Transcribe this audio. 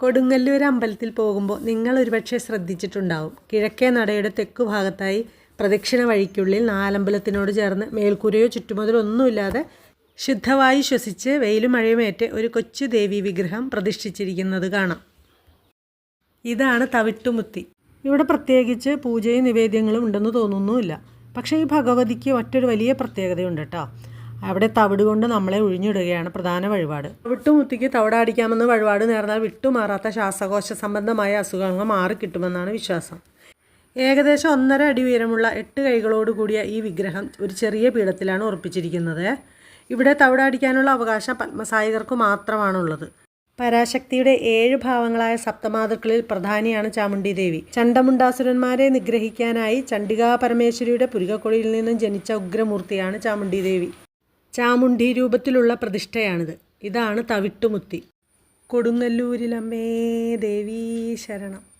കൊടുങ്ങല്ലൂർ അമ്പലത്തിൽ പോകുമ്പോൾ നിങ്ങൾ ഒരുപക്ഷെ ശ്രദ്ധിച്ചിട്ടുണ്ടാവും. കിഴക്കേ നടയുടെ തെക്കു ഭാഗത്തായി പ്രദക്ഷിണ വഴിക്കുള്ളിൽ നാലമ്പലത്തിനോട് ചേർന്ന് മേൽക്കൂരയോ ചുറ്റുമതിലോ ഒന്നുമില്ലാതെ ശുദ്ധവായു ശ്വസിച്ച് വെയിലും മഴയുമേറ്റ് ഒരു കൊച്ചു ദേവി വിഗ്രഹം പ്രതിഷ്ഠിച്ചിരിക്കുന്നത് കാണാം. ഇതാണ് തവിട്ടുമുത്തി. ഇവിടെ പ്രത്യേകിച്ച് പൂജയും നിവേദ്യങ്ങളും ഉണ്ടെന്ന് തോന്നുന്നുമില്ല. പക്ഷേ ഈ ഭഗവതിക്ക് മറ്റൊരു വലിയ പ്രത്യേകതയുണ്ട് കേട്ടോ. അവിടെ തവിട് കൊണ്ട് നമ്മളെ ഒഴിഞ്ഞിടുകയാണ് പ്രധാന വഴിപാട്. വിട്ടുമുത്തിക്ക് തവിടാടിക്കാമെന്ന് വഴിപാട് നേർന്നാൽ വിട്ടുമാറാത്ത ശ്വാസകോശ സംബന്ധമായ അസുഖങ്ങൾ മാറിക്കിട്ടുമെന്നാണ് വിശ്വാസം. ഏകദേശം ഒന്നര അടി ഉയരമുള്ള എട്ട് കൈകളോട് കൂടിയ ഈ വിഗ്രഹം ഒരു ചെറിയ പീഠത്തിലാണ് ഉറപ്പിച്ചിരിക്കുന്നത്. ഇവിടെ തവിടാടിക്കാനുള്ള അവകാശം പത്മസായികർക്ക് മാത്രമാണുള്ളത്. പരാശക്തിയുടെ ഏഴ് ഭാവങ്ങളായ സപ്തമാതൃക്കളിൽ പ്രധാനിയാണ് ചാമുണ്ഡി ദേവി. ചണ്ടമുണ്ടാസുരന്മാരെ നിഗ്രഹിക്കാനായി ചണ്ഡികാ പരമേശ്വരിയുടെ പുരികക്കൊടിയിൽ നിന്നും ജനിച്ച ഉഗ്രമൂർത്തിയാണ് ചാമുണ്ഡി ദേവി. ചാമുണ്ഡി രൂപത്തിലുള്ള പ്രതിഷ്ഠയാണിത്. ഇതാണ് തവിട്ടുമുത്തി. കൊടുങ്ങല്ലൂരിലമ്മേ ദേവീ ശരണം.